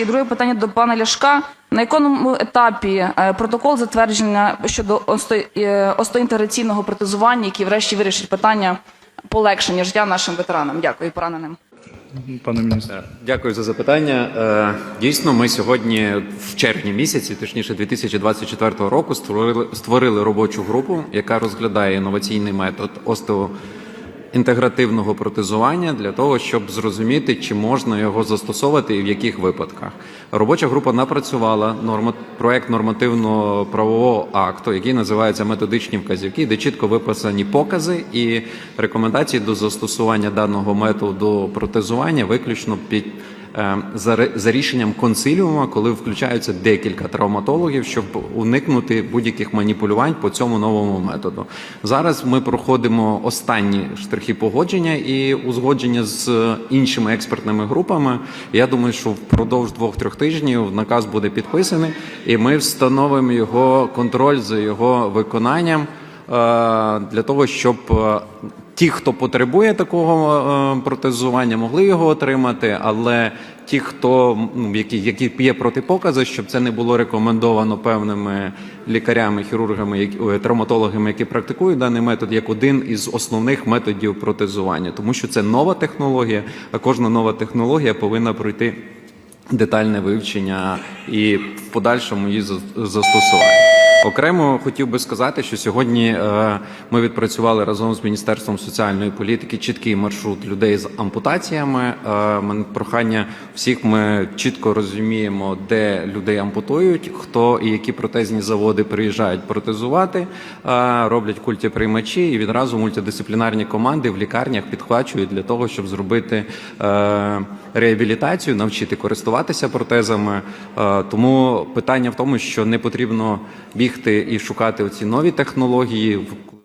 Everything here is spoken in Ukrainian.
І друге питання до пана Ляшка. На якому етапі е, протокол затвердження щодо осто- е, протезування, який врешті вирішить питання полегшення життя нашим ветеранам? Дякую, пораненим. Пане міністре. Дякую за запитання. Е, Дійсно, ми сьогодні в червні місяці, точніше 2024 року, створили створили робочу групу, яка розглядає інноваційний метод остеоінтегративного протезування для того, щоб зрозуміти, чи можна його застосовувати і в яких випадках. Робоча група напрацювала норма проект нормативного правового акту, який називається методичні вказівки, де чітко виписані покази і рекомендації до застосування даного методу протезування виключно під за, за рішенням консиліума, коли включаються декілька травматологів, щоб уникнути будь-яких маніпулювань по цьому новому методу. Зараз ми проходимо останні штрихи погодження і узгодження з іншими експертними групами. Я думаю, що впродовж двох-трьох тижнів наказ буде підписаний, і ми встановимо його контроль за його виконанням е, для того, щоб е, ті, хто потребує такого е, протезування, могли його отримати, але ті, хто ну, які, які є протипокази, щоб це не було рекомендовано певними лікарями, хірургами, які, травматологами, які практикують даний метод, як один із основних методів протезування, тому що це нова технологія, а кожна нова технологія повинна пройти детальне вивчення і в подальшому її за- застосування. Окремо хотів би сказати, що сьогодні е, ми відпрацювали разом з Міністерством соціальної політики чіткий маршрут людей з ампутаціями. Е, мене прохання всіх ми чітко розуміємо, де людей ампутують, хто і які протезні заводи приїжджають протезувати, е, роблять культіприймачі, і відразу мультидисциплінарні команди в лікарнях підхвачують для того, щоб зробити реабілітацію, навчити користуватися протезами. Тому питання в тому, що не потрібно бігти і шукати оці нові технології. В-